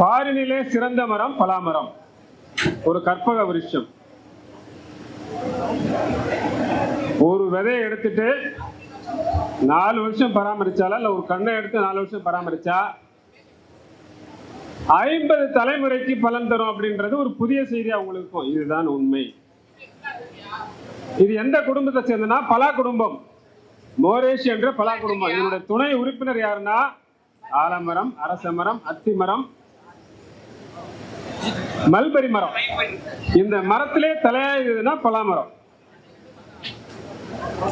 பாரினிலே சிறந்த மரம் பலாமரம். ஒரு கற்பக விருஷம் ஒரு விதையை எடுத்துட்டு நாலு வருஷம் பராமரிச்சாலா இல்ல ஒரு கண்ணை எடுத்து நாலு வருஷம் பராமரிச்சா? ஐம்பது தலைமுறைக்கு பலன் தரும் அப்படின்றது ஒரு புதிய செய்தி உங்களுக்கு இருக்கும். இதுதான் உண்மை. இது எந்த குடும்பத்தை சேர்ந்தனா? பலா குடும்பம். மோரேஷ் என்ற பலா குடும்பம். இதனுடைய துணை உறுப்பினர் யாருன்னா? ஆலமரம் அரசமரம் அத்திமரம் மல்பெரி மரம். இந்த மரத்திலே தலையாயுதுன்னா பலாமரம்.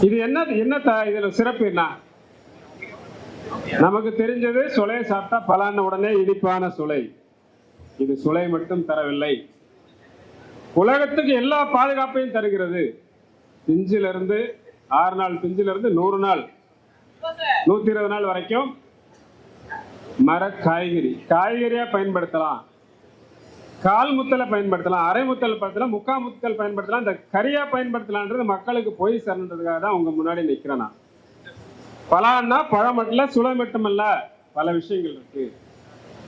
இது என்ன என்ன த- இதுல சிறப்பு என்ன? நமக்கு தெரிஞ்சது சுளையை சாப்பிட்டா பலான உடனே இனிப்பான சுளை. இது சுளை மட்டும் தரவில்லை. உலகத்துக்கு எல்லா பாதுகாப்பையும் தருகிறது. பிஞ்சில இருந்து ஆறு நாள் பிஞ்சிலிருந்து நூறு நாள் நூத்தி இருபது நாள் வரைக்கும் மர காய்கறி காய்கறியா பயன்படுத்தலாம். கால் முத்தலை பயன்படுத்தலாம் அரை முத்தல் பயன்படுத்தலாம் முக்கா முத்தல் பயன்படுத்தலாம் இந்த கரியா பயன்படுத்தலான்றது மக்களுக்கு போய் சேர்ந்ததுக்காக தான் உங்க முன்னாடி நிற்கிறேன் நான் பலான்னா பழம் மட்டும் இல்ல, மட்டுமல்ல பல விஷயங்கள் இருக்கு.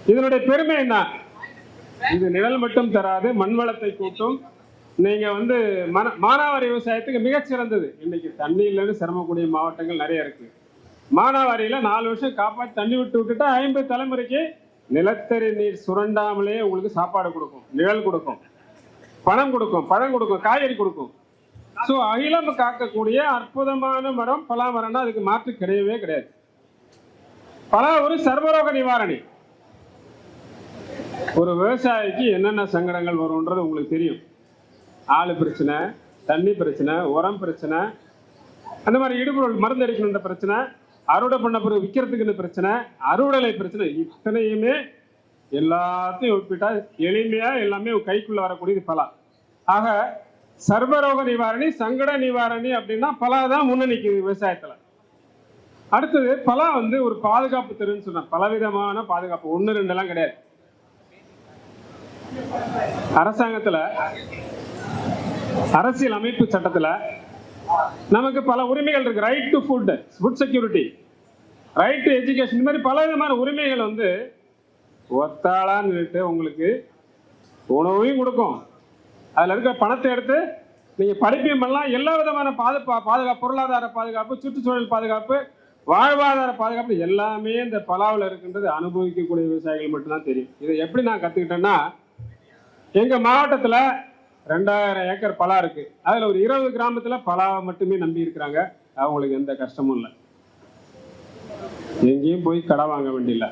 இதனுடைய பெருமை என்ன? இது நிழல் மட்டும் தராது மண் வளத்தை கூட்டும். நீங்க வந்து மன- மானாவாரி விவசாயத்துக்கு மிகச்சிறந்தது. இன்னைக்கு தண்ணி இல்லைன்னு சிரமக்கூடிய மாவட்டங்கள் நிறைய இருக்கு. மானாவாரியில நாலு வருஷம் காப்பாற்றி தண்ணி விட்டு விட்டுட்டா ஐம்பது தலைமுறைக்கு நிலத்தடி நீர் சுரண்டாமலே உங்களுக்கு சாப்பாடு கொடுக்கும் நிழல் கொடுக்கும். பணம் கொடுக்கும் பழம் கொடுக்கும் காய்கறி கொடுக்கும். ஸோ அகிலம் காக்கக்கூடிய அற்புதமான மரம் பலா மரம்னா அதுக்கு மாற்று கிடையவே கிடையாது. பலா ஒரு சர்வரோக நிவாரணி. ஒரு விவசாயிக்கு என்னென்ன சங்கடங்கள் வரும்ன்றது உங்களுக்கு தெரியும். ஆள் பிரச்சனை தண்ணி பிரச்சனை உரம் பிரச்சனை அந்த மாதிரி இடுபொருள் மருந்து அடிக்கணுன்ற பிரச்சனை அறுவடை பண்ண பிறகு விற்கிறதுக்குன்னு பிரச்சனை? அறுவடை பிரச்சனை. இத்தனையுமே எல்லாத்தையும் ஒப்பிட்டா எளிமையா எல்லாமே கைக்குள்ள வரக்கூடியது பலா. ஆக சர்வரோக நிவாரணி சங்கட நிவாரணி அப்படின்னா பலா தான் முன்னணிக்கிது விவசாயத்தில். அடுத்தது பலா வந்து ஒரு பாதுகாப்பு தெருன்னு சொன்னேன் பலவிதமான பாதுகாப்பு. ஒன்று ரெண்டுலாம் கிடையாது. அரசாங்கத்தில் அரசியல் அமைப்பு சட்டத்தில் நமக்கு பல உரிமைகள் இருக்கு. Right to food food security right to education இந்த மாதிரி பல விதமான உரிமைகள் வந்து ஒத்தாளான்னுட்டு உங்களுக்கு உணவையும் கொடுக்கும். அதில் இருக்க பணத்தை எடுத்து நீங்கள் படிப்பையும் பண்ணலாம். எல்லா விதமான பாதுகா பாதுகாப்பு பொருளாதார பாதுகாப்பு சுற்றுச்சூழல் பாதுகாப்பு வாழ்வாதார பாதுகாப்பு எல்லாமே இந்த பலாவில் இருக்கின்றது அனுபவிக்கக்கூடிய விவசாயிகள் மட்டும்தான் தெரியும். இதை எப்படி நான் கற்றுக்கிட்டேன்னா எங்கள் மாவட்டத்தில் ரெண்டாயிரம் ஏக்கர் பலா இருக்குது அதில் ஒரு இருபது கிராமத்தில் பலாவை மட்டுமே நம்பி இருக்கிறாங்க. அவங்களுக்கு எந்த கஷ்டமும் இல்லை. எங்கேயும் போய் கடை வாங்க வேண்டியில்ல.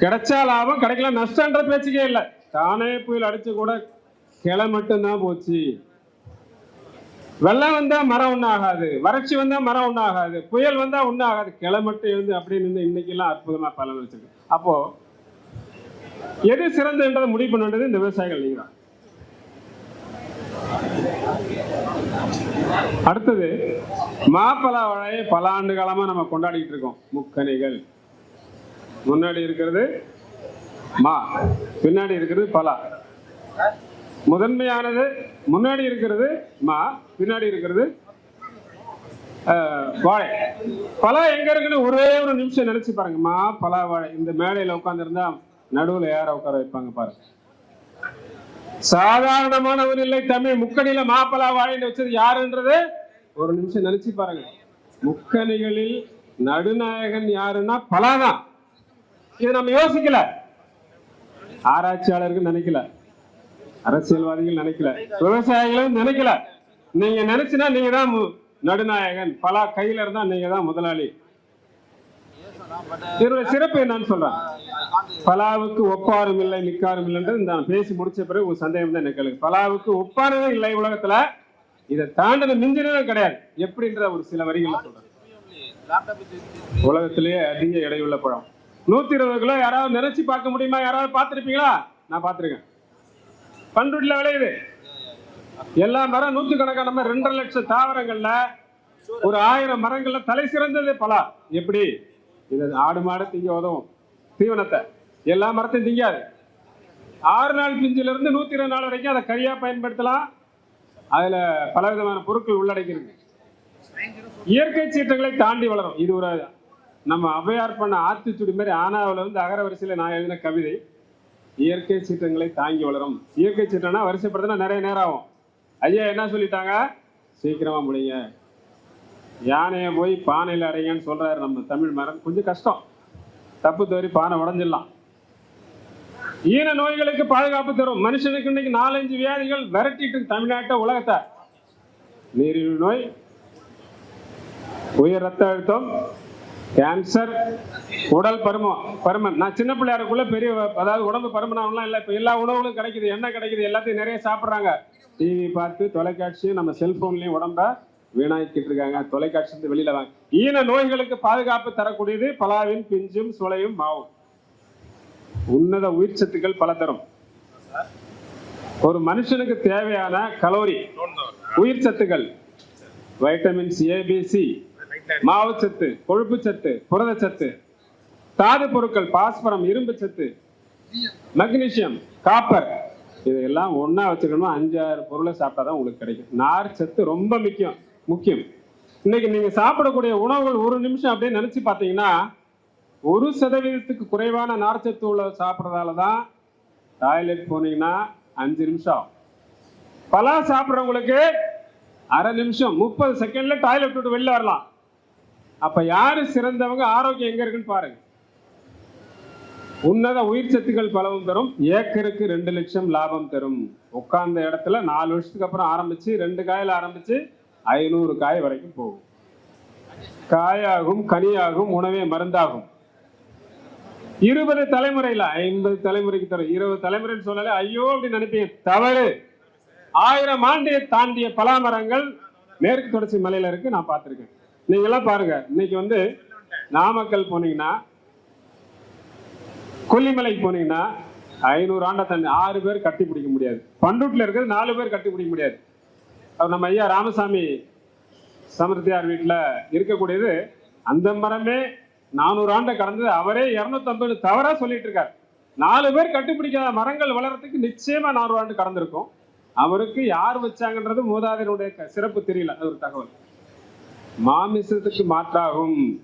கிடைச்சா லாபம் கிடைக்கல நஷ்டன்ற பேச்சுக்கே இல்லை. தானே புயல் அடிச்சு கூட கிளை மட்டும்தான் போச்சு. வெள்ளம் வந்தா மரம் ஒன்றும் ஆகாது. வறட்சி வந்தா மரம் ஒன்றும் ஆகாது. புயல் வந்தா ஒன்றும் ஆகாது. கிளை மட்டும் எழுந்து அப்படியே நின்று இன்னைக்கெல்லாம் அற்புதமா பலன் வச்சிருக்கு. அப்போ எது சிறந்ததுன்றதை முடிவு பண்ண வேண்டியது இந்த விவசாயிகள் நீங்க தான். அடுத்தது மாப்பலா வாழையை பல ஆண்டு காலமா நம்ம கொண்டாடிட்டு இருக்கோம். முக்கணிகள் முன்னாடி இருக்கிறது மா. பின்னாடி இருக்கிறது பலா. முதன்மையானது முன்னாடி இருக்கிறது மா. பின்னாடி இருக்கிறது வாழை. பலா எங்க இருக்குன்னு ஒரே ஒரு நிமிஷம் நினைச்சு பாருங்க. மா பலா வாழை இந்த மேடையில உட்காந்துருந்தா நடுவுல யாரை உட்கார வைப்பாங்க பாருங்க. சாதாரணமானவன் இல்லை தமிழ் முக்கணியில மாப்பலா வாழைன்னு வச்சது யாருன்றது? ஒரு நிமிஷம் நினைச்சு பாருங்க. முக்கணிகளில் நடுநாயகன் யாருன்னா பலாதான் இது நம்ம யோசிக்கல. ஆராய்ச்சியாளர்கள் நினைக்கல. அரசியல்வாதிகள் நினைக்கல. விவசாயிகளும் நினைக்கல. நீங்க நினைச்சுனா நீங்க தான் மு- நடுநாயகன். பலா கையில இருந்தா நீங்க தான் முதலாளி. இதனுடைய சிறப்பு என்னன்னு சொல்றேன். பலாவுக்கு ஒப்பாரும் இல்லை நிக்காரும் இல்லைன்றது நான் பேசி முடிச்ச பிறகு உங்க சந்தேகம் தான் எனக்கு பலாவுக்கு ஒப்பானதும் இல்லை உலகத்துல. இதை தாண்டின மிஞ்சினதும் கிடையாது. எப்படின்ற ஒரு சில வரிகள் சொல்றேன். உலகத்திலேயே அதிக எடையுள்ள பழம். நூத்தி இருபது கிலோ யாராவது நினைச்சு பார்க்க முடியுமா? யாராவது பார்த்துருப்பீங்களா? நான் பார்த்திருக்கேன். பண்ருட்டில விளையுது. எல்லா மரம் நூத்து கணக்கான ரெண்டரை லட்சம் தாவரங்கள்ல ஒரு ஆயிரம் மரங்கள்ல தலை சிறந்தது பலா. எப்படி? இது ஆடு மாடு திங்க உதவும். தீவனத்தை. எல்லா மரத்தையும் திங்காது. ஆறு நாள் பிஞ்சில இருந்து நூத்தி இருபது நாள் வரைக்கும் அதை கரியா பயன்படுத்தலாம். அதுல பலவிதமான பொருட்கள் உள்ளடக்கியிருக்கு. இயற்கை சீற்றங்களை தாண்டி வளரும். இது ஒரு நம்ம ஔவையார் பண்ண ஆத்திச்சுடி மாதிரி ஆனாவில் வந்து அகர வரிசையில் நான் எழுதின கவிதை. இயற்கை சீற்றங்களை தாங்கி வளரும். இயற்கை சீற்றம்னா வரிசைப்படுத்தினா நிறைய நேரம் ஆகும். ஐயா என்ன சொல்லிட்டாங்க? சீக்கிரமா முடிங்க. யானையை போய் பானையில் அடைங்கன்னு சொல்கிறாரு நம்ம தமிழ் மரம் கொஞ்சம் கஷ்டம். தப்பு தவறி பானை உடஞ்சிடலாம். ஈன நோய்களுக்கு பாதுகாப்பு தரும். மனுஷனுக்கு இன்னைக்கு நாலஞ்சு வியாதிகள் விரட்டிட்டு தமிழ்நாட்டை உலகத்தை. நீரிழிவு நோய் உயர் ரத்த அழுத்தம் கேன்சர் உடல் பருமம் பருமன். நான் சின்ன பிள்ளையாருக்குள்ள பெரிய அதாவது உடம்பு பருமனாகலாம் இல்லை. இப்போ எல்லா உணவுகளும் கிடைக்குது என்ன கிடைக்குது எல்லாத்தையும் நிறைய சாப்பிட்றாங்க. டிவி பார்த்து தொலைக்காட்சியும் நம்ம செல்ஃபோன்லேயும் உடம்ப வீணாக்கிட்டு இருக்காங்க தொலைக்காட்சி இருந்து வெளியில வாங்க ஈன நோய்களுக்கு பாதுகாப்பு தரக்கூடியது பலாவின் பிஞ்சும் சுளையும் மாவும். உன்னத உயிர் சத்துக்கள் பல தரும். ஒரு மனுஷனுக்கு தேவையான கலோரி உயிர் சத்துக்கள் வைட்டமின் சி ஏபிசி மாவுச்சத்து புரத புரதச்சத்து தாது பொருட்கள் பாஸ்பரம் இரும்பு சத்து மக்னீசியம் காப்பர் இதெல்லாம் ஒன்னா வச்சுக்கணும். அஞ்சாறு பொருளை சாப்பிட்டா தான் உங்களுக்கு கிடைக்கும். நார் சத்து ரொம்ப முக்கியம். முக்கியம். இன்னைக்கு நீங்க சாப்பிடக்கூடிய உணவுகள் ஒரு நிமிஷம் அப்படியே நினைச்சு பார்த்தீங்கன்னா ஒரு சதவீதத்துக்கு குறைவான நார்ச்சத்து உள்ள சாப்பிட்றதால தான் டாய்லெட் போனீங்கன்னா அஞ்சு நிமிஷம் பலா சாப்பிட்றவங்களுக்கு அரை நிமிஷம் முப்பது செகண்ட்ல டாய்லெட் விட்டு வெளில வரலாம். அப்ப யாரு சிறந்தவங்க ஆரோக்கியம் எங்க இருக்குன்னு பாருங்க. உன்னத உயிர் சத்துக்கள் பலவும் தரும். ஏக்கருக்கு ரெண்டு லட்சம் லாபம் தரும். உட்கார்ந்த இடத்துல நாலு வருஷத்துக்கு அப்புறம் ஆரம்பிச்சு ரெண்டு காயில் ஆரம்பிச்சு ஐநூறு காய் வரைக்கும் போகும். காயாகும் கனியாகும் உணவே மருந்தாகும். இருபது தலைமுறையில் ஐம்பது தலைமுறைக்கு தரும் இருபது தலைமுறைன்னு சொல்லல ஐயோ அப்படின்னு நினைப்பீங்க. தவறு. ஆயிரம் ஆண்டு தாண்டிய பலாமரங்கள் மேற்கு தொடர்ச்சி மலையில இருக்கு நான் பார்த்துருக்கேன். நீங்களாம் பாருங்க. இன்னைக்கு வந்து நாமக்கல் போனீங்கன்னா கொல்லிமலைக்கு போனீங்கன்னா ஐநூறு ஆண்டை தண்ணி ஆறு பேர் கட்டி பிடிக்க முடியாது. பண்டூட்டில் இருக்கிறது நாலு பேர் கட்டி பிடிக்க முடியாது. அவர் நம்ம ஐயா ராமசாமி சமர்த்தியார் வீட்டில் இருக்கக்கூடியது அந்த மரமே நானூறு ஆண்டை கடந்தது. அவரே இரநூத்தம்பது தவறாக சொல்லிட்டு இருக்கார் நாலு பேர் கட்டுப்பிடிக்காத மரங்கள் வளர்கிறதுக்கு நிச்சயமாக நானூறு ஆண்டு கடந்திருக்கும். அவருக்கு யார் வச்சாங்கன்றது மூதாதையனுடைய க- சிறப்பு தெரியல. அது ஒரு தகவல். மாமிசத்துக்கு மாற்றாகும்.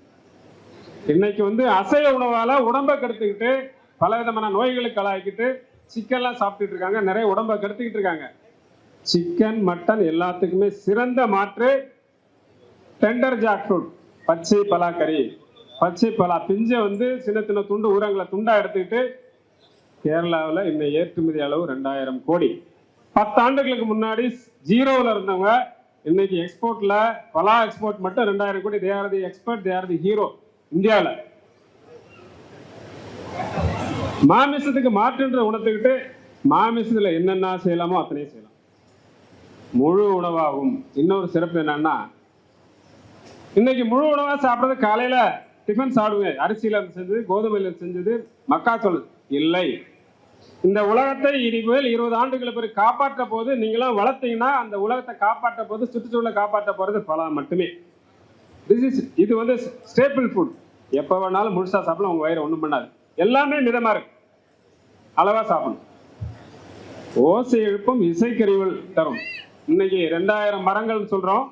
இன்னைக்கு வந்து அசைவ உணவால உடம்பை கெடுத்துக்கிட்டு பல விதமான நோய்களுக்கு ஆளாக்கிட்டு சிக்கன்லாம் சாப்பிட்டுட்டு இருக்காங்க. நிறைய உடம்பை கெடுத்துக்கிட்டு இருக்காங்க. சிக்கன் மட்டன் எல்லாத்துக்குமே சிறந்த மாற்று. டெண்டர் ஜாக் ஃப்ரூட் பச்சை பலாக்கறி பச்சை பலா பிஞ்சை வந்து சின்ன சின்ன துண்டு ஊரங்களை துண்டாக எடுத்துக்கிட்டு கேரளாவில் இன்னை ஏற்றுமதி அளவு ரெண்டாயிரம் கோடி. பத்து ஆண்டுகளுக்கு முன்னாடி ஜீரோவில் இருந்தவங்க இன்னைக்கு எக்ஸ்போர்ட்டில் பலா எக்ஸ்போர்ட் மட்டும் ரெண்டாயிரம் கோடி. They are the expert they are the hero இந்தியாவில் மாமிசத்துக்கு மாற்றுன்ற உணர்த்துக்கிட்டு மாமிசத்தில் என்னென்ன செய்யலாமோ அத்தனையும் செய்யலாம். முழு உணவாகும் இன்னொரு சிறப்பு என்னன்னா இன்னைக்கு முழு உணவாக சாப்பிட்றது காலையில் டிஃபன் சாப்பிடுங்க. அரிசியில் செஞ்சது கோதுமையில் செஞ்சது மக்காச்சோள் இல்லை. இந்த உலகத்தை இனிமேல் இருபது ஆண்டுகள் பிறகு காப்பாற்ற போது நீங்களும் வளர்த்தீங்கன்னா அந்த உலகத்தை காப்பாற்ற போது சுற்றுச்சூழலை காப்பாற்ற போகிறது பழம் மட்டுமே. திஸ் இஸ் இது வந்து ஸ்டேபிள் ஃபுட் எப்போ வேணாலும் முழுசாக சாப்பிடலாம் உங்கள் வயிறு ஒன்றும் பண்ணாது. எல்லாமே மிதமாக இருக்கு. அளவாக சாப்பிடணும். ஓசை எழுப்பும் இசைக்கருவிகள் தரும். இன்னைக்கு ரெண்டாயிரம் மரங்கள்னு சொல்றோம்.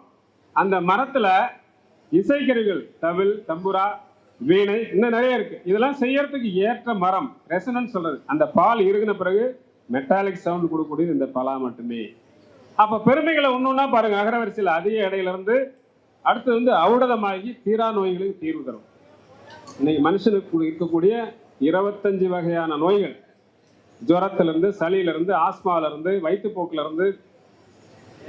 அந்த மரத்துல இசைக்கருவிகள் தவில் தம்புரா வீணை இன்னும் நிறைய இருக்கு. இதெல்லாம் செய்யறதுக்கு ஏற்ற மரம் ரெசனன்ஸ் சொல்றது. அந்த பால் இறுகின பிறகு மெட்டாலிக் சவுண்ட் கொடுக்கக்கூடியது இந்த பலா மட்டுமே. அப்ப பெருமைகளை ஒன்னொன்னா பாருங்க. அகரவரிசையில் அதிக இடையில இருந்து அடுத்து வந்து ஔடதமாகி தீரா நோய்களுக்கு தீர்வு தரும். இன்னைக்கு மனுஷனுக்கு இருக்கக்கூடிய இருபத்தஞ்சு வகையான நோய்கள். ஜுரத்திலிருந்து சளியிலிருந்து ஆஸ்மாவிலிருந்து வயிற்றுப்போக்கிலிருந்து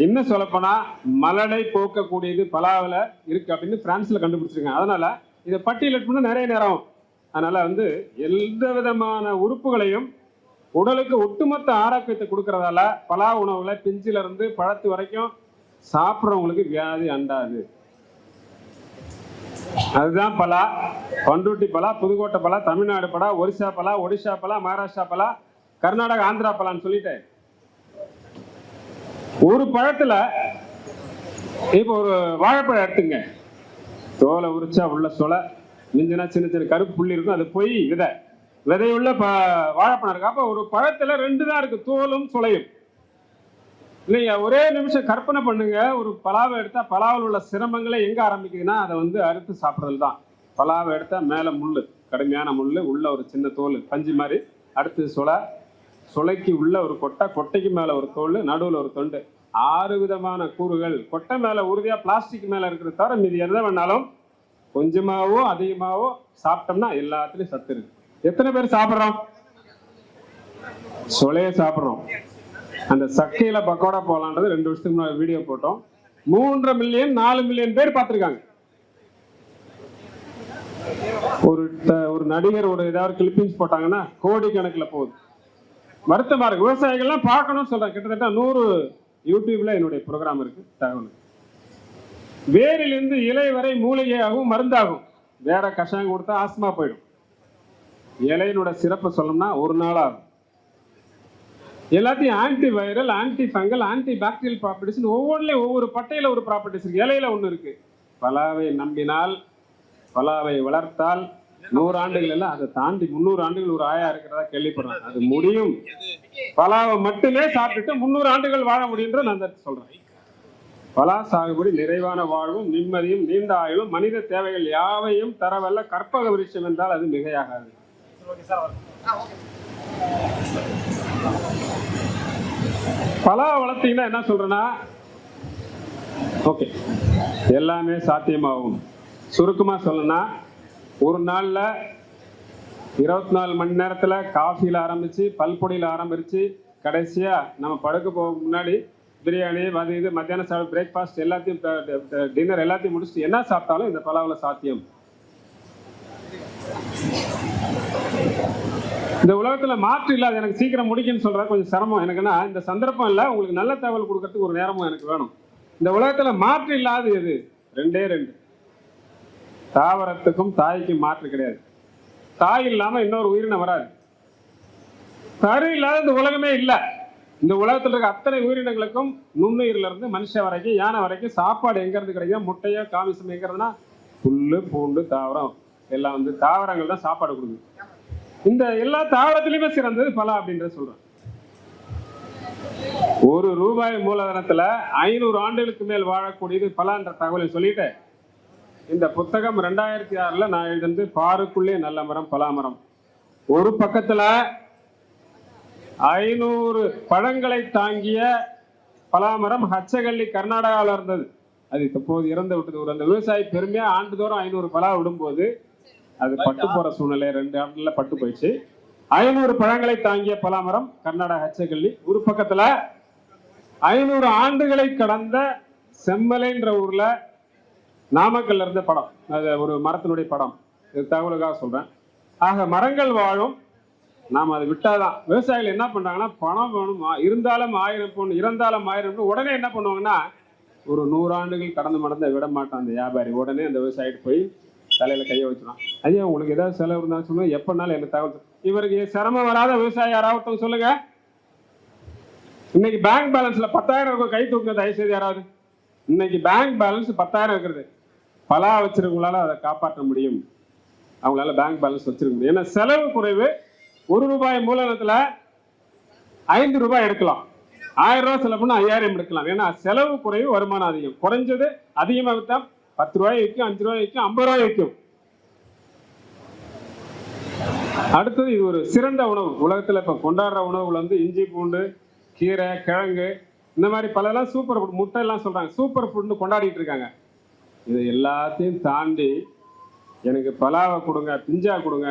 இன்னும் சொல்லப்போனால் மலடை போக்கக்கூடியது பலாவில் இருக்குது அப்படின்னு ஃப்ரான்ஸில் கண்டுபிடிச்சிருக்காங்க. அதனால் இதை பட்டியலிட்டு நிறைய நேரம் அதனால் வந்து எந்த விதமான உறுப்புகளையும் உடலுக்கு ஒட்டுமொத்த ஆரோக்கியத்தை கொடுக்கறதால பலா உணவுகளை பிஞ்சிலிருந்து பழத்து வரைக்கும் சாப்பிட்றவங்களுக்கு வியாதி அண்டாது. அதுதான் பலா. பண்ருட்டி பலா புதுக்கோட்டை பலா தமிழ்நாடு பலா ஒரிசா பலா ஒடிசா பலா மகாராஷ்டிரா பலா கர்நாடகா ஆந்திரா பலான்னு சொல்லிட்டேன் ஒரு பழத்துல இப்போ ஒரு வாழைப்பழம் எடுத்துங்க. தோலை உரிச்சா உள்ள சொலை மிஞ்சினா சின்ன சின்ன கருப்பு புள்ளி இருக்கும் அது போய் விதை. விதையுள்ள ப வாழைப்பழம் இருக்கு. அப்போ ஒரு பழத்துல ரெண்டு தான் இருக்கு தோலும் சுளையும் இல்லையா? ஒரே நிமிஷம் கற்பனை பண்ணுங்க. ஒரு பலாவை எடுத்தா பலாவில் உள்ள சிரமங்களே எங்க ஆரம்பிக்குதுன்னா அதை வந்து அறுத்து சாப்பிட்றது தான். பலாவை எடுத்தா மேலே முள்ளு கடுமையான முள்ளு உள்ள ஒரு சின்ன தோல் பஞ்சு மாதிரி அடுத்து சுளை சுளைக்கு உள்ள ஒரு கொட்டை கொட்டைக்கு மேல ஒரு தோல் நடுவில் ஒரு தொண்டு. ஆறு விதமான கூறுகள். கொட்டை மேல உறுதியா பிளாஸ்டிக் மேல இருக்கிறத தவிர மீதி எதை வேணாலும் கொஞ்சமாவோ அதிகமாவோ சாப்பிட்டோம்னா எல்லாத்துலயும் சத்து இருக்கு. எத்தனை பேர் சாப்பிட்றோம்? சொலைய சாப்பிட்றோம். அந்த சக்கையில பக்கோடா போலான்றது ரெண்டு வருஷத்துக்கு முன்னாடி வீடியோ போட்டோம். மூன்றரை மில்லியன் நாலு மில்லியன் பேர் பார்த்திருக்காங்க. ஒரு ஒரு நடிகர் ஒரு ஏதாவது கிளிப்பிங்ஸ் போட்டாங்கன்னா கோடி கணக்கில் போகுது. வருத்தமா இருக்கு விவசாயிகள்லாம் பார்க்கணும்னு சொல்றேன் கிட்டத்தட்ட நூறு யூடியூப்ல என்னுடைய ப்ரோக்ராம் இருக்கு. தகவல். வேரிலிருந்து இலை வரை மூலிகையாகவும் மருந்தாகும். வேற கஷாயம் கொடுத்தா ஆஸ்மா போயிடும். இலையினோட சிறப்பு சொல்லணும்னா ஒரு நாள் ஆகும். எல்லாத்தையும் anti viral anti fungal anti bacterial properties ஒவ்வொன்றிலையும் ஒவ்வொரு பட்டையில் ஒரு ப்ராப்பர்ட்டிஸ் இருக்கு. இலையில ஒன்று இருக்கு. பலாவை நம்பினால் பலாவை வளர்த்தால் நூறு ஆண்டுகள் எல்லாம் அதை தாண்டி முந்நூறு ஆண்டுகள் ஒரு ஆயா இருக்கிறதா கேள்விப்படுறேன். அது முடியும். பலாவை மட்டுமே சாப்பிட்டுட்டு முந்நூறு ஆண்டுகள் வாழ முடியுன்ற நான் சொல்றேன். பலா சாகுபடி நிறைவான வாழ்வும் நிம்மதியும் நீண்ட ஆயுளும் மனித தேவைகள் யாவையும் தரவல்ல. கற்பக விருட்சம் என்றால் அது மிகையாகாது. பலா வளர்த்தீங்கன்னா என்ன சொல்றேன்னா ஓகே எல்லாமே சாத்தியமாகும். சுருக்கமா சொல்லணும்னா ஒரு நாளில் இருபத்தி நாலு மணி நேரத்தில் காஃபியில் ஆரம்பித்து பல்பொடியில் ஆரம்பிச்சு கடைசியாக நம்ம படுக்க போக முன்னாடி பிரியாணி அது இது மத்தியானம் சாப்பிட பிரேக்ஃபாஸ்ட் எல்லாத்தையும் டின்னர் எல்லாத்தையும் முடிச்சுட்டு என்ன சாப்பிட்டாலும் இந்த பலாவில் சாத்தியம். இந்த உலகத்தில் மாற்று இல்லாத எனக்கு சீக்கிரம் முடிக்குன்னு சொல்கிற கொஞ்சம் சிரமம். எனக்குன்னா இந்த சந்தர்ப்பம் இல்லை உங்களுக்கு நல்ல தகவல் கொடுக்கறதுக்கு ஒரு நேரமும் எனக்கு வேணும். இந்த உலகத்தில் மாற்று இல்லாத எது? ரெண்டே ரெண்டு. தாவரத்துக்கும் தாய்க்கும் மாற்று கிடையாது. தாய் இல்லாமல் இன்னொரு உயிரினம் வராது. கரு இல்லாத இந்த உலகமே இல்லை. இந்த உலகத்தில் இருக்க அத்தனை உயிரினங்களுக்கும் நுண்ணுயிரிலிருந்து மனுஷன் வரைக்கும் யானை வரைக்கும் சாப்பாடு எங்கேருந்து கிடைக்கும் முட்டையோ காமிசம் எங்கிறதுனா புல்லு பூண்டு தாவரம் எல்லாம் வந்து தாவரங்கள் தான் சாப்பாடு கொடுக்குது. இந்த எல்லா தாவரத்திலையுமே சிறந்தது பலா அப்படின்றத சொல்கிறோம் ஒரு ரூபாய் மூலதனத்தில் ஐநூறு ஆண்டுகளுக்கு மேல் வாழக்கூடியது பலான்ற தகவலை சொல்லிட்டு இந்த புத்தகம் ரெண்டாயிரத்தி ஆறுல நான் எழுதினது பாருக்குள்ளே நல்ல மரம் பலாமரம். ஒரு பக்கத்துல ஐநூறு பழங்களை தாங்கிய பலாமரம் ஹச்சகல்லி கர்நாடகாவில் இருந்தது. அது இப்போது இறந்து விட்டது. ஒரு அந்த விவசாயி பெருமையாக ஆண்டுதோறும் ஐநூறு பலா விடும்போது அது பட்டு போகிற சூழ்நிலை ரெண்டு ஆண்டுல பட்டு போயிடுச்சு. ஐநூறு பழங்களை தாங்கிய பலாமரம் கர்நாடக ஹச்சகல்லி ஒரு பக்கத்துல ஐநூறு ஆண்டுகளை கடந்த செம்மலைன்ற ஊர்ல நாமக்கல்ல இருந்த படம். அது ஒரு மரத்தினுடைய படம். இது தகவலுக்காக சொல்றேன். ஆக மரங்கள் வாழும். நாம் அதை விட்டாதான். விவசாயிகள் என்ன பண்ணுறாங்கன்னா பணம் வேணும் இருந்தாலும் ஆயிரம் பொண்ணு இறந்தாலும் ஆயிரம் பொண்ணு உடனே என்ன பண்ணுவாங்கன்னா ஒரு நூறாண்டுகள் கடந்து மடந்த விட மாட்டான் அந்த வியாபாரி. உடனே அந்த விவசாயிட்டு போய் தலையில் கையை வச்சிடும் ஐயா உங்களுக்கு ஏதாவது செலவு இருந்தாலும் சொல்லுங்க. எப்பனாலும் எனக்கு தகவல் இவருக்கு சிரமம் வராத விவசாயி யாராவது சொல்லுங்கள் சொல்லுங்க. இன்னைக்கு பேங்க் பேலன்ஸில் பத்தாயிரம் இருக்கும் கை தூக்குங்க தயவு செய்து யாராவது. இன்னைக்கு பேங்க் பேலன்ஸ் பத்தாயிரம் இருக்கிறது. பலா வச்சிருக்கவங்களால அதை காப்பாற்ற முடியும். அவங்களால பேங்க் பேலன்ஸ் வச்சிருக்க முடியும். ஏன்னா செலவு குறைவு ஒரு ரூபாய் மூலதனத்தில் ஐந்து ரூபாய் எடுக்கலாம். ஆயிரம் ரூபாய் செலவு பண்ணால் ஐயாயிரம் எடுக்கலாம். ஏன்னா செலவு குறைவு வருமானம் அதிகம். குறைஞ்சது அதிகமாக வித்தா பத்து ரூபாய் விற்கும் அஞ்சு ரூபாய் விற்கும் ஐம்பது ரூபாய் விற்கும். அடுத்தது இது ஒரு சிறந்த உணவு. உலகத்தில் இப்போ கொண்டாடுற உணவுகள் வந்து இஞ்சி பூண்டு கீரை கிழங்கு இந்த மாதிரி பலலாம் சூப்பர் ஃபுட் முட்டை எல்லாம் சூப்பர் ஃபுட்னு கொண்டாடிட்டு இருக்காங்க. இது எல்லாத்தையும் தாண்டி எனக்கு பலாவை கொடுங்க பிஞ்சா கொடுங்க.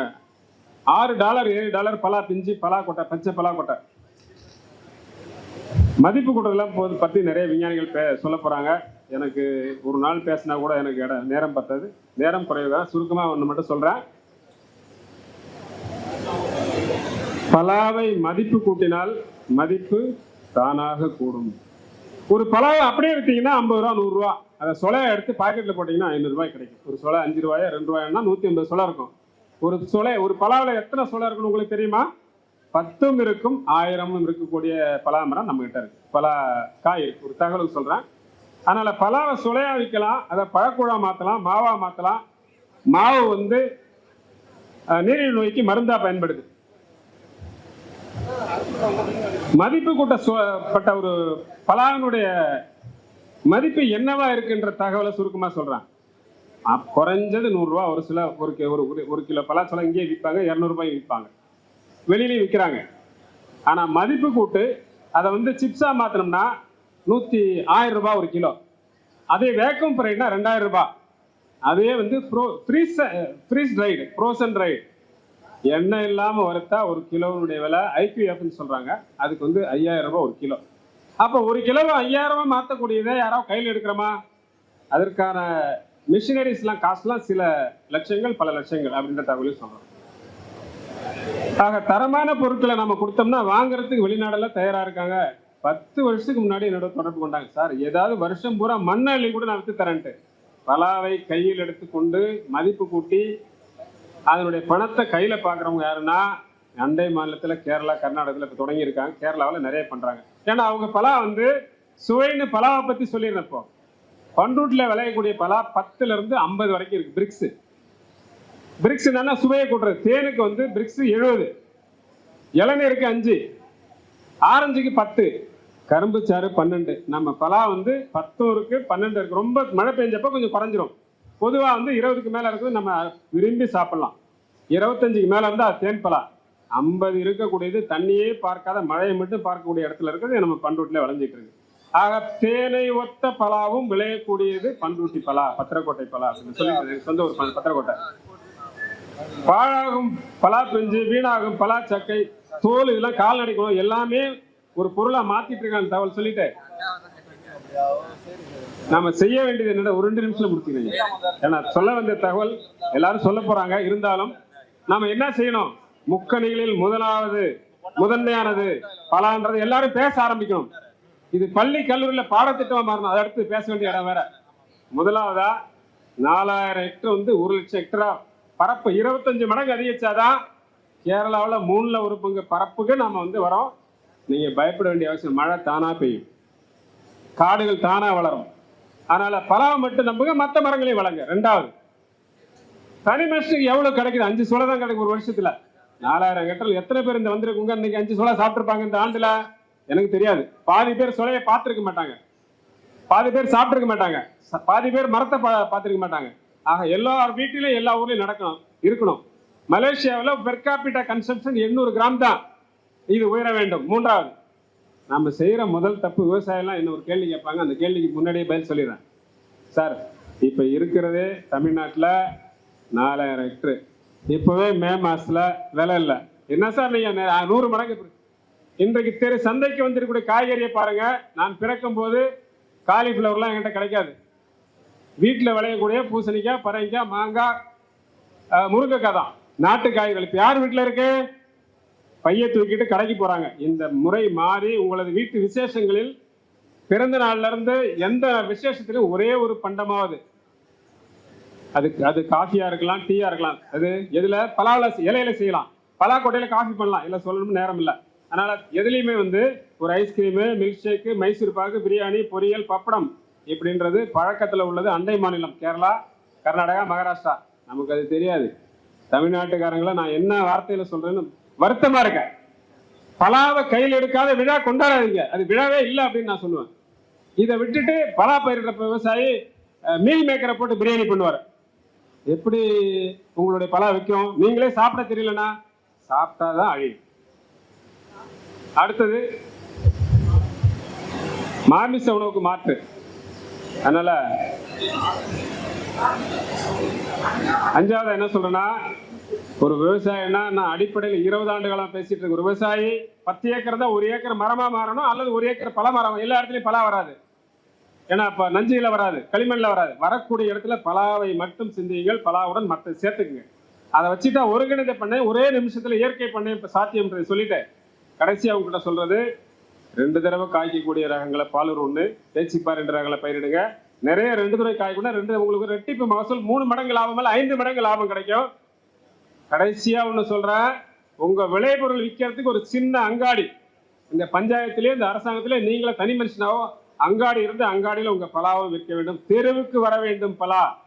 ஆறு டாலர் ஏழு டாலர் பலா பிஞ்சு பலா கொட்டை பச்சை பலா கொட்டை. மதிப்பு கூட்டதெல்லாம் போது பற்றி நிறைய விஞ்ஞானிகள் பே சொல்ல போகிறாங்க எனக்கு ஒரு நாள் பேசினா கூட எனக்கு இட நேரம் பத்தாது. நேரம் குறைவு தான். சுருக்கமாக ஒன்று மட்டும் சொல்கிறேன் பலாவை மதிப்பு கூட்டினால் மதிப்பு தானாக கூடும். ஒரு பலாவை அப்படியே விற்றீங்கன்னா ஐம்பது ரூபா நூறுரூவா அதை சொலையை எடுத்து பாக்கெட்டில் போட்டிங்கன்னா ஐநூறுரூவாய் கிடைக்கும். ஒரு சொலை அஞ்சு ரூபாயா ரெண்டு ரூபாய்னா நூற்றி ஐம்பது சொலை இருக்கும். ஒரு சொலை ஒரு பலாவில் எத்தனை சொலை இருக்குன்னு உங்களுக்கு தெரியுமா? பத்தும் இருக்கும் ஆயிரமும் இருக்கக்கூடிய பலாமரம் மரம் கிட்ட இருக்கு. பலா காய் இருக்கு. ஒரு தகவலுக்கு சொல்கிறேன் அதனால் பலாவை சுளையாக விற்கலாம் அதை பழக்கூழா மாற்றலாம் மாவாக மாற்றலாம் மாவு வந்து நீரிழிவு நோய்க்கு மருந்தாக பயன்படுது. மதிப்பு கூட்ட பட்ட ஒரு பலாவினுடைய மதிப்பு என்னவா இருக்குன்ற தகவலை சுருக்கமா சொல்றேன். குறைஞ்சது நூறுரூவா ஒரு சில ஒரு கி- ஒரு ஒரு- ஒரு கிலோ பலாச்சலம் இங்கேயே விற்பாங்க இரநூறுபாய் விற்பாங்க. வெளியிலையும் விற்கிறாங்க. ஆனால் மதிப்பு கூட்டு அதை வந்து சிப்ஸாக மாற்றினோம்னா நூற்றி ஆயிரம் ரூபாய் ஒரு கிலோ. அதே வேக்கம் ஃப்ரைனா ரெண்டாயிரம் ரூபாய். அதே வந்து bro freeze freeze dried frozen dried எண்ணெய் இல்லாமல் வறுத்தா ஒரு கிலோனுடைய விலை ஐக்யூஎஃப்னு சொல்கிறாங்க அதுக்கு வந்து ஐயாயிரம் ரூபாய் ஒரு கிலோ. அப்போ ஒரு கிலோவை ஐயாயிரமா மாற்றக்கூடியதை யாராவது கையில் எடுக்கிறோமா? அதற்கான மிஷினரிஸ்லாம் காசுலாம் சில லட்சங்கள் பல லட்சங்கள் அப்படின்ற தகவலையும் சொல்கிறோம் ஆக தரமான பொருட்களை நம்ம கொடுத்தோம்னா வாங்குறதுக்கு வெளிநாடெல்லாம் தயாராக இருக்காங்க. பத்து வருஷத்துக்கு முன்னாடி என்னோட தொடர்பு கொண்டாங்க. சார் ஏதாவது வருஷம் பூரா மண்ணள்ளி கூட நான் விற்று தரேன்ட்டு. பலாவை கையில் எடுத்துக்கொண்டு மதிப்பு கூட்டி அதனுடைய பணத்தை கையில் பார்க்குறவங்க யாருன்னா அண்டை மாநிலத்தில் கேரளா கர்நாடகத்தில் இப்போ தொடங்கியிருக்காங்க. கேரளாவில் நிறைய பண்ணுறாங்க ஏன்னா அவங்க பலா வந்து சுவைன்னு பலாவை பற்றி சொல்லியிருந்தப்போ பண்ரூட்டில் விளையக்கூடிய பலா பத்துலேருந்து ஐம்பது வரைக்கும் இருக்குது பிரிக்ஸு பிரிக்ஸ் என்னன்னா சுவையை கூட்டுறது. தேனுக்கு வந்து பிரிக்ஸ் எழுபது இளநீருக்கு அஞ்சு ஆரஞ்சுக்கு பத்து கரும்பு சாறு பன்னெண்டு. நம்ம பலா வந்து பத்தும் இருக்குது பன்னெண்டு இருக்குது ரொம்ப மழை பெஞ்சப்போ கொஞ்சம் குறைஞ்சிரும். பொதுவாக வந்து இருபதுக்கு மேலே இருக்குது நம்ம விரும்பி சாப்பிட்லாம். இருபத்தஞ்சுக்கு மேலே இருந்தால் தேன் பலா. ஐம்பது இருக்கக்கூடியது தண்ணியே பார்க்காத மழையை மட்டும் பார்க்கக்கூடிய இடத்துல இருக்கிறது நம்ம பண்ருட்டில் விளைஞ்சிட்டு இருக்கு. ஆக தேனை ஒத்த பலாவும் விளையக்கூடியது பண்ருட்டி பலா பத்திரக்கோட்டை பலா அப்படின்னு சொல்லி சொந்த ஒரு பத்திரக்கோட்டை. பாழாகும் பலா பிஞ்சு வீணாகும் பலா சக்கை தோல் இதெல்லாம் கால்நடைக்கணும் எல்லாமே ஒரு பொருளா மாத்திட்டு இருக்காங்க தகவல் சொல்லிட்டு நம்ம செய்ய வேண்டியது என்ன ஒரு ரெண்டு நிமிஷம் முடிச்சுக்கிறீங்க. ஏன்னா சொல்ல வந்த தகவல் எல்லாரும் சொல்ல போறாங்க இருந்தாலும் நாம என்ன செய்யணும்? முக்கணிகளில் முதலாவது முதன்மையானது பலான்றது. எல்லாரும் பேச ஆரம்பிக்கணும். இது பள்ளி கல்லூரியில பாடத்திட்டமா மாறணும். அதை அடுத்து பேச வேண்டிய இடம் வேற. முதலாவதா நாலாயிரம் ஹெக்டர் வந்து ஒரு லட்சம் ஹெக்டரா பரப்பு. இருபத்தஞ்சு மடங்கு அதிகரிச்சாதான் கேரளாவில் மூணுல ஒரு பங்கு பரப்புக்கு நம்ம வந்து வரோம். நீங்க பயப்பட வேண்டிய அவசியம். மழை தானா பெய்யும். காடுகள் தானா வளரும். அதனால பலாவை மட்டும் நம்புங்க மற்ற மரங்களையும் வளங்க. ரெண்டாவது தனி மனுஷனுக்கு எவ்வளவு கிடைக்குது? அஞ்சு சோளை தான் கிடைக்கும் ஒரு வருஷத்துல. நாலாயிரம் ஹெக்டர் எத்தனை பேர் இந்த வந்திருக்குங்க? இன்னைக்கு அஞ்சு சோளை சாப்பிட்டுருப்பாங்க இந்த ஆண்டுல? எனக்கு தெரியாது. பாதி பேர் சோலையை பார்த்துருக்க மாட்டாங்க. பாதி பேர் சாப்பிட்டுருக்க மாட்டாங்க. பாதி பேர் மரத்தை பா பார்த்துருக்க மாட்டாங்க. ஆக எல்லா வீட்டிலையும் எல்லா ஊர்லையும் நடக்கணும் இருக்கணும். மலேசியாவில் பெர் கேபிட்டா கன்சம்ஷன் எண்ணூறு கிராம் தான். இது உயர வேண்டும். மூன்றாவது நம்ம செய்கிற முதல் தப்பு விவசாயம்லாம் என்ன ஒரு கேள்வி கேட்பாங்க? அந்த கேள்விக்கு முன்னாடியே பதில் சொல்லிடுறேன். சார் இப்போ இருக்கிறதே தமிழ்நாட்டில் நாலாயிரம் ஹெக்டரு இப்போவே மே மாசத்துல விலை இல்லை. என்ன சார் நீங்க நூறு மடங்கு இன்றைக்கு தெரு சந்தைக்கு வந்திருக்கக்கூடிய காய்கறியை பாருங்க. நான் பிறக்கும் போது காலிஃப்ளவர்லாம் என்கிட்ட கிடைக்காது. வீட்டில் விளையக்கூடிய பூசணிக்காய் பரங்கிக்காய் மாங்காய் முருங்கைக்காய் தான். நாட்டு காய்கள் இப்போ யார் வீட்டில் இருக்கு? பைய தூக்கிட்டு கடைக்கு போகிறாங்க இந்த முறை மாறி உங்களது வீட்டு விசேஷங்களில் பிறந்த நாள்லேருந்து எந்த விசேஷத்திலும் ஒரே ஒரு பண்டமாவது. அது அது காஃபியா இருக்கலாம் டீயா இருக்கலாம். அது எதுல? பலாவில் இலையில செய்யலாம். பலாக்கொட்டையில காஃபி பண்ணலாம். இல்லை சொல்லணும்னு நேரம் இல்லை. அதனால எதுலேயுமே வந்து ஒரு ice cream milk shake Mysore pak biryani பொரியல் பப்படம் இப்படின்றது பழக்கத்தில் உள்ளது அண்டை மாநிலம். கேரளா கர்நாடகா மகாராஷ்டிரா. நமக்கு அது தெரியாது. தமிழ்நாட்டுக்காரங்களை நான் என்ன வார்த்தையில் சொல்றேன்னு வருத்தமா இருக்கேன். பலாவை கையில் எடுக்காத விழா கொண்டாடாதீங்க. அது விழாவே இல்லை அப்படின்னு நான் சொல்லுவேன். இதை விட்டுட்டு பலா பயிரிடுற விவசாயி மீல் மேக்கரை போட்டு பிரியாணி பண்ணுவார். எப்படி உங்களுடைய பழம் விற்கும்? நீங்களே சாப்பிட தெரியலனா சாப்பிட்டாதான் அழியும். அடுத்தது மாமிச உணவுக்கு மாற்று. அதனால அஞ்சாவது என்ன சொல்றேன்னா ஒரு விவசாயம்னா நான் அடிப்படையில் இருபது ஆண்டு காலம் பேசிட்டு இருக்க ஒரு விவசாயி பத்து ஏக்கர் தான் ஒரு ஏக்கர் மரமா மாறணும் அல்லது ஒரு ஏக்கர் பல மரம் எல்லா இடத்துலையும் பலா வராது. ஏன்னா இப்போ நஞ்சியில் வராது களிமண்ணில் வராது. வரக்கூடிய இடத்துல பலாவை மட்டும் சிந்தியுங்கள் பலாவுடன் மற்ற சேர்த்துக்குங்க. அதை வச்சுட்டா ஒருங்கிணைந்த பண்ணை ஒரே நிமிஷத்தில் இயற்கை பண்ணை இப்போ சாத்தியம்ன்றது சொல்லிட்டேன். கடைசியா உங்ககிட்ட சொல்கிறது ரெண்டு தடவை காய்க்கக்கூடிய ரகங்களை பாலூர் ஒன்று தேச்சிப்பார் ரெண்டு ரகங்களை பயிரிடுங்க. நிறைய ரெண்டு துறை காய்க்குனா ரெண்டு உங்களுக்கு ரெட்டிப்பு மகசூல் மூணு மடங்கு லாபம் இல்லை ஐந்து மடங்கு லாபம் கிடைக்கும். கடைசியாக ஒன்று சொல்கிறேன் உங்கள் விளைபொருள் விற்கிறதுக்கு ஒரு சின்ன அங்காடி. இந்த பஞ்சாயத்துலேயே இந்த அரசாங்கத்திலே நீங்களே தனி மனுஷனாவோ அங்காடி இருந்து அங்காடியில் உங்க பலாவும் விற்க வேண்டும். தெருவுக்கு வர வேண்டும் பலா.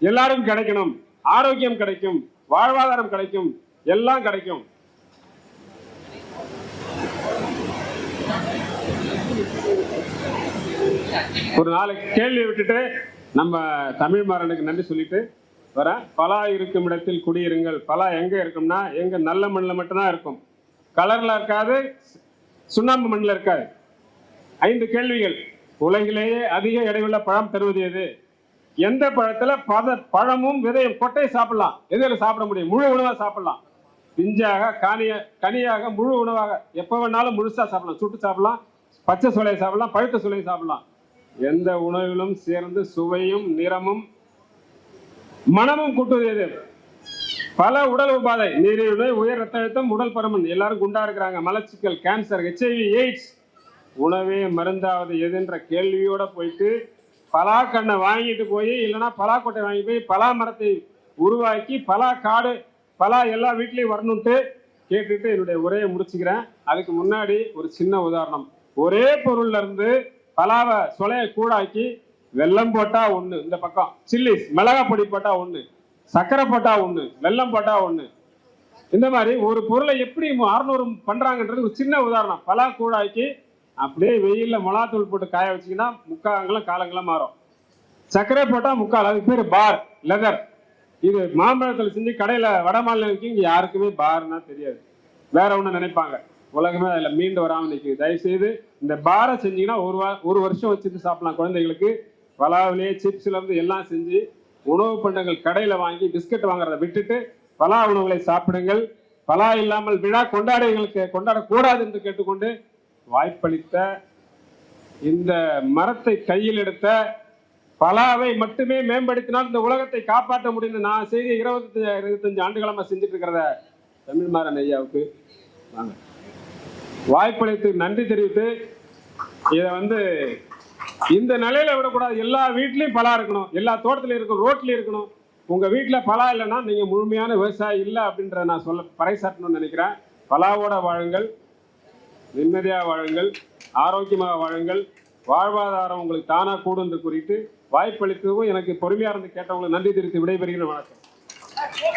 எல்லாரும் கிடைக்கணும். ஆரோக்கியம் கிடைக்கும். வாழ்வாதாரம் கிடைக்கும். எல்லாம் கிடைக்கும். ஒரு நாளைக்கு கேள்வி விட்டுட்டு நம்ம தமிழ் மாறனுக்கு நன்றி சொல்லிட்டு வரேன். பலா இருக்கும் இடத்தில் குடியிருங்கள். பலா எங்க இருக்கும்னா எங்க நல்ல மண்ணில் மட்டும்தான் இருக்கும். கலர்ல இருக்காது சுண்ணாம்பு மண்ணில் இருக்காது. ஐந்து கேள்விகள். உலகிலேயே அதிக எடையுள்ள பழம் தருவது எது? எந்த பழத்துல பத பழமும் விதையும் கொட்டை சாப்பிடலாம். எதில் சாப்பிட முடியும்? முழு உணவாக சாப்பிடலாம். பிஞ்சாக கானிய கனியாக முழு உணவாக. எப்போ வேணாலும் முழுசாக சாப்பிடலாம். சுட்டு சாப்பிடலாம். பச்சை சுளையை சாப்பிடலாம். பழுத்த சுளையை சாப்பிடலாம். எந்த உணவிலும் சேர்ந்து சுவையும் நிறமும் மனமும் கூட்டுவது எது? பல உடல் உபாதை. நீரிழிவு உயர் ரத்த அழுத்தம் உடல் பருமன். எல்லாரும் குண்டா இருக்கிறாங்க. மலச்சிக்கல் கேன்சர் ஹெச்ஐவி எய்ட்ஸ் உணவே மருந்தாவது எதுன்ற கேள்வியோட போயிட்டு பலா கண்ணை வாங்கிட்டு போய் இல்லைன்னா பலாக்கொட்டை வாங்கி போய் பலா மரத்தை உருவாக்கி பலா காடு பலா எல்லா வீட்லேயும் வரணுன்ட்டு கேட்டுட்டு என்னுடைய உரையை முடிச்சுக்கிறேன். அதுக்கு முன்னாடி ஒரு சின்ன உதாரணம். ஒரே பொருள்ல இருந்து பலாவை சொலைய கூடாக்கி வெல்லம் போட்டா ஒன்று இந்த பக்கம் சில்லிஸ் மிளகா பொடி போட்டா ஒன்று சர்க்கரை போட்டா ஒன்று வெல்லம் போட்டா ஒன்று இந்த மாதிரி ஒரு பொருளை எப்படி அறுநூறு பண்றாங்கன்றது ஒரு சின்ன உதாரணம். பலா கூடாக்கி அப்படியே வெயில்ல மிளகாத்தூள் போட்டு காய வச்சீங்கன்னா முக்காங்கலம் காலங்களாம் மாறும். சர்க்கரை போட்டால் முக்கால் அதுக்கு பேர் பார் லெதர் இது மாம்பழத்தில் செஞ்சு கடையில் வட மாநிலம் இங்கே யாருக்குமே பார்னா தெரியாது. வேற ஒன்று நினைப்பாங்க. உலகமே அதில் மீண்டு வராமல் நிற்கிது தயவு செய்து இந்த பாரை செஞ்சீங்கன்னா ஒரு வா ஒரு வருஷம் வச்சுட்டு சாப்பிடலாம் குழந்தைகளுக்கு. பலாவிலேயே சிப்ஸ்லேருந்து எல்லாம் செஞ்சு உணவு பண்டங்கள் கடையில் வாங்கி பிஸ்கட் வாங்குறதை விட்டுட்டு பலா உணவுகளை சாப்பிடுங்கள். பலா இல்லாமல் விழா கொண்டாடுகளுக்கு கொண்டாடக்கூடாது என்று கேட்டுக்கொண்டு வாய்ப்பளித்த இந்த மரத்தை கையில் எடுத்த பலாவை மட்டுமே மேம்படுத்தினால் இந்த உலகத்தை காப்பாற்ற முடியும் நான் செய்த இருபத்தி இருபத்தஞ்சு ஆண்டுகளமாக செஞ்சுட்டு இருக்கிறத தமிழ்மாறன் ஐயாவுக்கு வாங்க. வாய்ப்பளித்து நன்றி தெரிவித்து இதை வந்து இந்த நிலையில விடக்கூடாது. எல்லா வீட்லையும் பலா இருக்கணும். எல்லா தோட்டத்திலையும் இருக்கணும். ரோட்லையும் இருக்கணும். உங்கள் வீட்டில் பலா இல்லைன்னா நீங்கள் முழுமையான விவசாயி இல்லை அப்படின்றத நான் சொல்ல பறைசாட்டணும்னு நினைக்கிறேன். பலாவோட வாழுங்கள். நிம்மதியாக வாழுங்கள் ஆரோக்கியமாக வாழுங்கள். வாழ்வாதாரம் உங்களுக்கு தானாக கூடும் என்று குறித்து வாய்ப்பளித்ததும் எனக்கு பொறுமையாக இருந்து கேட்டவங்களுக்கு நன்றி தெரிவித்து விடைபெறுகிறேன். வணக்கம்.